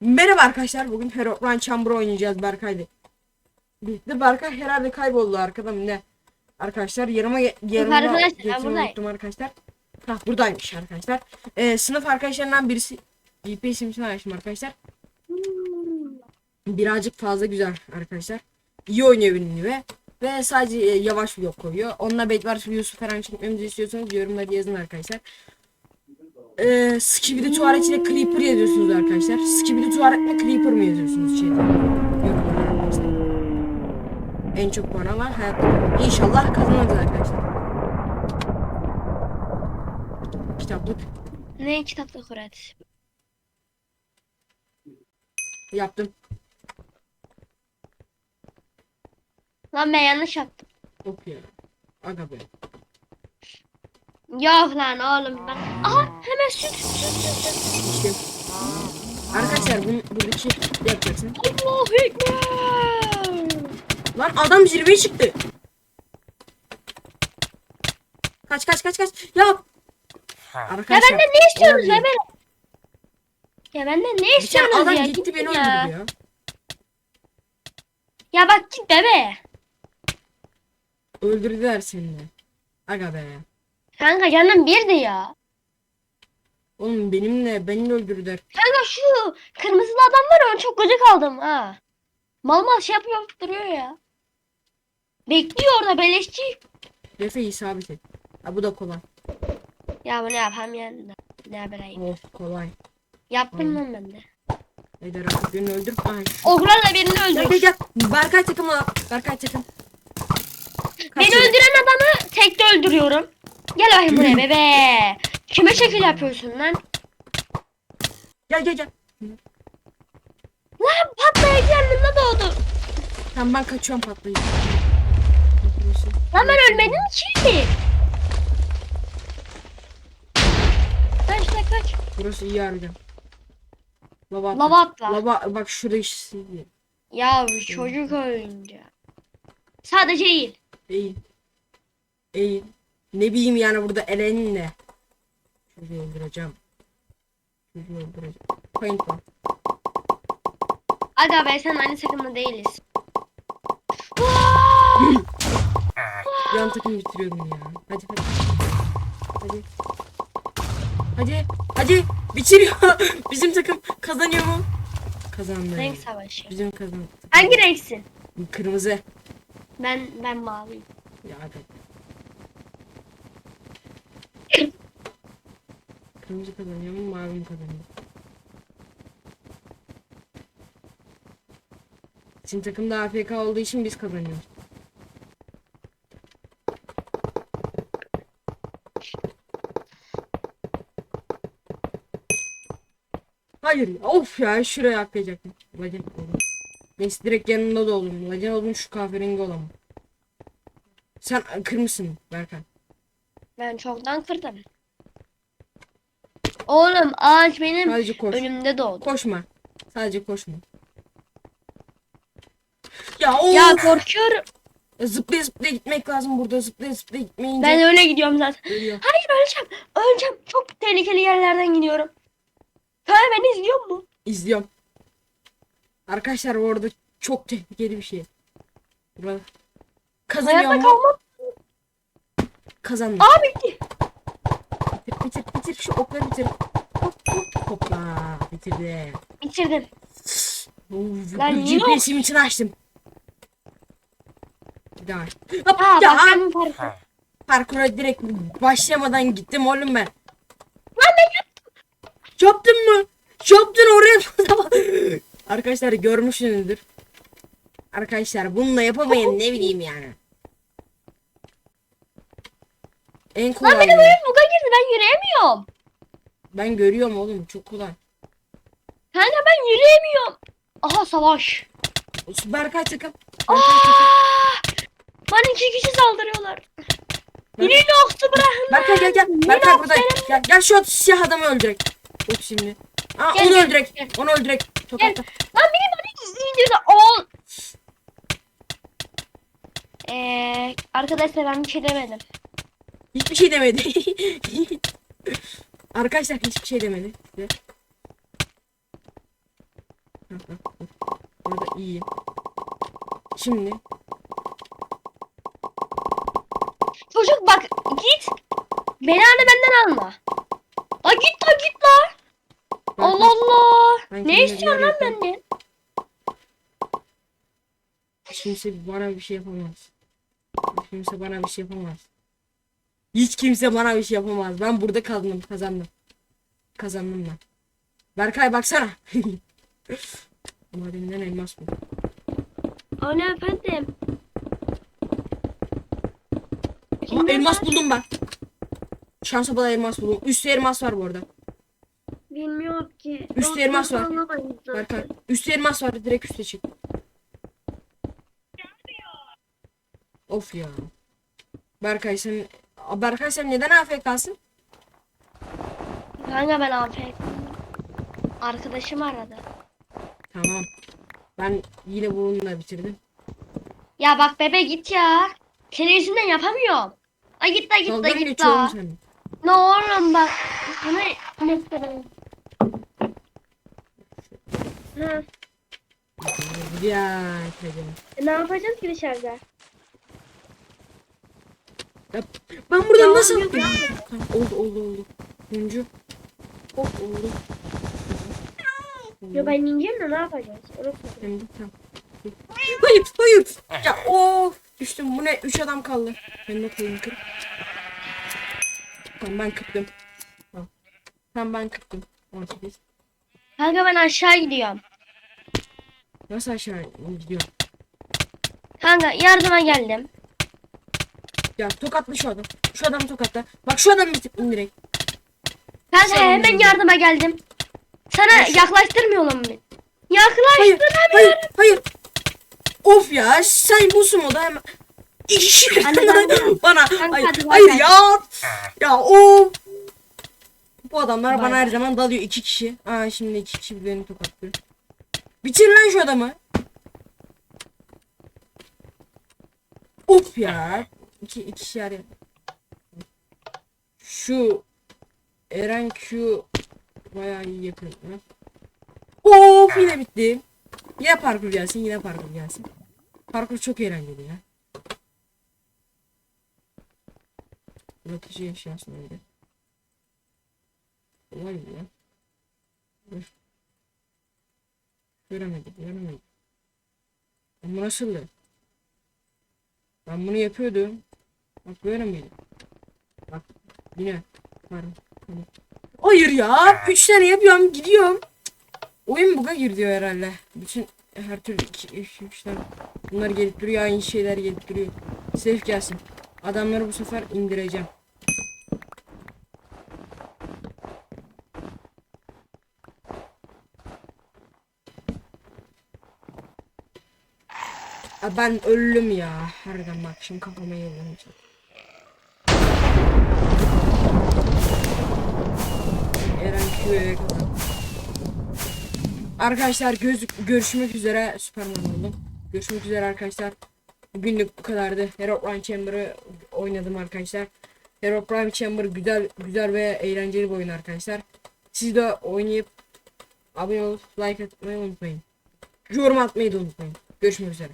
Merhaba arkadaşlar. Bugün Herobrine Chamber oynayacağız Berkay'la. Bitti Berkay herhalde kayboldu arkadan ne? Arkadaşlar yarıma yarıma getirmeyi unuttum arkadaşlar. Hah buradaymış arkadaşlar. Ee, sınıf arkadaşlarından birisi GPS imkanı açtım arkadaşlar. Birazcık fazla güzel arkadaşlar. İyi oynuyor benimle ve ve sadece e, yavaş vlog koyuyor. Onunla Bedwars videosu falan çekmemizi istiyorsanız yorumlara yazın arkadaşlar. Ee, Skibidi tuvalet ile Creeper yazıyorsunuz arkadaşlar. Skibidi tuvalet mi Creeper mı yazıyorsunuz şeyde? En çok puan alan hayatta. İnşallah kazanırız arkadaşlar. Kitaplık Ne kitaplık öğret? yaptım. Lan ben yanlış yaptım. Okuyorum. Aga be. Yok lan oğlum ben. Aha hemen süt süt süt süt. İşte. Arkadaşlar bunu buradaki yapacaksın. Allahu Ekber. Lan adam zirveye çıktı. Kaç kaç kaç kaç. Ya. Ya Arkadaşlar. benden ne istiyorsunuz olabilir. ya ben? Ya benden ne Bir tane istiyorsunuz adam ya? gitti beni ya. öldürdü ya. Ya bak git bebe. Öldürdüler seni. Aga be. Kanka canım birdi ya. Oğlum benimle beni de öldürdüler. Kanka şu kırmızılı adam var ya onu çok gıcık aldım ha. Mal mal şey yapıyor duruyor ya. Bekliyor orada beleşçi. Refe isabet et. Ha bu da kolay. Ya bu ne yapayım yanında. Ne yapayım? Oh kolay. Yaptım lan ben de. Eder rakiplerini öldür. Ay. Ogral'la birini Gel gel öldür. gel. Berkay takımı al. Berkay takım. Beni Kaçıyor. öldüren adamı tekte öldürüyorum. Gel bakayım buraya bebe. Kime şekil yapıyorsun lan? Gel gel gel. Lan patlayıcı yanımda doğdu. Tamam ben kaçıyorum patlayıcı. Lan ben ölmedim ki. Kaç lan kaç. Burası iyi harbiden. Lava atla. Lava atla. Lava bak şurada işte. Ya çocuk oyuncağı. Sadece değil. Eğil. Eğil. Ne bileyim yani burada elenle. Çocuğu öldüreceğim. Çocuğu öldüreceğim. Paint var. Aga be sen aynı takımda değiliz. Yan takım bitiriyordum ya. Hadi hadi. Hadi. Hadi. Hadi. Bitiriyor. Bizim takım kazanıyor mu? Kazandı. Renk savaşı. Bizim kazandı. Hangi renksin? Kırmızı. Ben ben maviyim. Ya hadi. Kırmızı kazanıyor mu mavi kazanıyor? Bizim takımda AFK olduğu için biz kazanıyoruz. Hayır of ya şuraya atlayacaktım. Lacan oğlum. Neyse direkt yanında da oldum. Lacan oldum şu kahverengi olamam. Sen kırmızısın Berkan. Ben çoktan kırdım. Oğlum ağaç benim Sadece koş. önümde doğdu. Koşma. Sadece koşma. Ya o Ya korkuyorum. zıplaya zıplaya gitmek lazım burada zıplaya zıplaya gitmeyince. Ben öyle gidiyorum zaten. ölüyor. Hayır öleceğim. Öleceğim. Çok tehlikeli yerlerden gidiyorum. Kanka beni izliyor mu? İzliyorum. Arkadaşlar orada çok tehlikeli bir şey. Burada. Kazanıyor Hayatta mu? kalmam. Kazandı. Bitti. Bitir şu okları bitir. Hop hop hopla bitirdi. Bitirdim. Uf, Lan GPS'im için açtım. Bir daha. Hop, Aa ya parkura direkt başlamadan gittim oğlum ben. Lan ben yaptım. Yaptın mı? Yaptın oraya. Arkadaşlar görmüşsünüzdür. Arkadaşlar bununla yapamayın ne bileyim yani. En Lan kolay. benim oyun buga girdi. Ben yürüyemiyorum. Ben görüyorum oğlum çok kolay. Kanka ben yürüyemiyorum. Aha savaş. Berkay takım. Berkay takım. Bana iki kişi saldırıyorlar. Yine oktu bırakın. Berkay gel gel. Berkay burada. benim. Gel, gel şu siyah adamı öldürek. Yok şimdi. Aa, Gel, onu gel, öldürek. gel. Onu öldürek. Gel. Tokatla. Lan beni bana izliyor. Ol. Eee arkadaşlar ben bir şey demedim. Hiçbir şey demedi. Arkadaşlar hiçbir şey demedi. size. Burada iyi. Şimdi Çocuk bak git. Belanı benden alma. La git la git la. Allah Allah. ben Ne istiyorsun lan benden? Kimse bana bir şey yapamaz. Kimse bana bir şey yapamaz. Hiç kimse bana bir şey yapamaz. Ben burada kaldım, kazandım. Kazandım ben. Berkay baksana. Madeninden elmas bu. Anne efendim. Ama elmas buldum ben. Şansa bala elmas buldum. Üstte elmas var bu arada. Bilmiyorum ki. Üstte elmas var. Berkay. Üstte elmas var. Direkt üste çık. Of ya. Berkay sen Aa, Berkay sen neden AFK'sın? Kanka ben afiyet. Arkadaşım aradı. Tamam. Ben yine bununla bitirdim. Ya bak bebe git ya. Senin yüzünden yapamıyorum. Ay git la git Dalga mı git geçiyorum seni? Ne oğlum bak. Bunu mesela. Hı. Ya Ecem. E, Ne yapacağız ki dışarıda? Ben buradan Ya, nasıl? Tamam, oldu oldu oldu. Oyuncu. Hop oldu. Yo ben ineceğim de ne yapacağız? De tamam. Hayır hayır. Ya of düştüm. Bu ne? Üç adam kaldı. Ben de koyayım kır. Tamam ben kırdım. Tamam. Tamam ben kırdım. 18. Kanka ben aşağı gidiyorum. Nasıl aşağı gidiyor? Kanka yardıma geldim. Ya tokatla şu adam. Şu adamı tokatla. Bak şu adamı bitir indirek. Kanka Sen hemen gidiyorum. yardıma geldim. Sana Aşağı- yaklaştırmıyorum mu? Hayır Yaklaştır hayır hayır. Of ya sen bu moda hemen. İşi Anne, ben- bana. Hayır, hadi hayır ya. Ya o. Bu adamlar Bay bana her zaman dalıyor iki kişi. Aa şimdi iki kişi beni tokatlıyor. Bitir lan şu adamı. Of ya. İki, iki kişi arıyor. Şu Eren Q bayağı iyi yapıyor. Of yine bitti. Yine parkur gelsin yine parkur gelsin. Parkur çok eğlenceli ya. Üretici eşyasını öyle. Kolay mı ya? Göremedim göremedim. Bu nasıldı? Ben bunu yapıyordum. Bak böyle miydi? Bak yine. Hayır ya. Üç tane yapıyorum gidiyorum. Oyun buga gir diyor herhalde. Bütün her türlü tane. Bunlar gelip duruyor aynı şeyler gelip duruyor. Safe gelsin. Adamları bu sefer indireceğim. Ben öldüm ya. Harbiden bak şimdi kafama yıllanacak. Eren kadar. Arkadaşlar göz, görüşmek üzere Superman oldum. Görüşmek üzere arkadaşlar. Bugünlük bu kadardı. Herobrine Chamber'ı oynadım arkadaşlar. Herobrine Chamber güzel güzel ve eğlenceli bir oyun arkadaşlar. Siz de oynayıp abone olup like atmayı unutmayın. Yorum atmayı da unutmayın. Görüşmek üzere.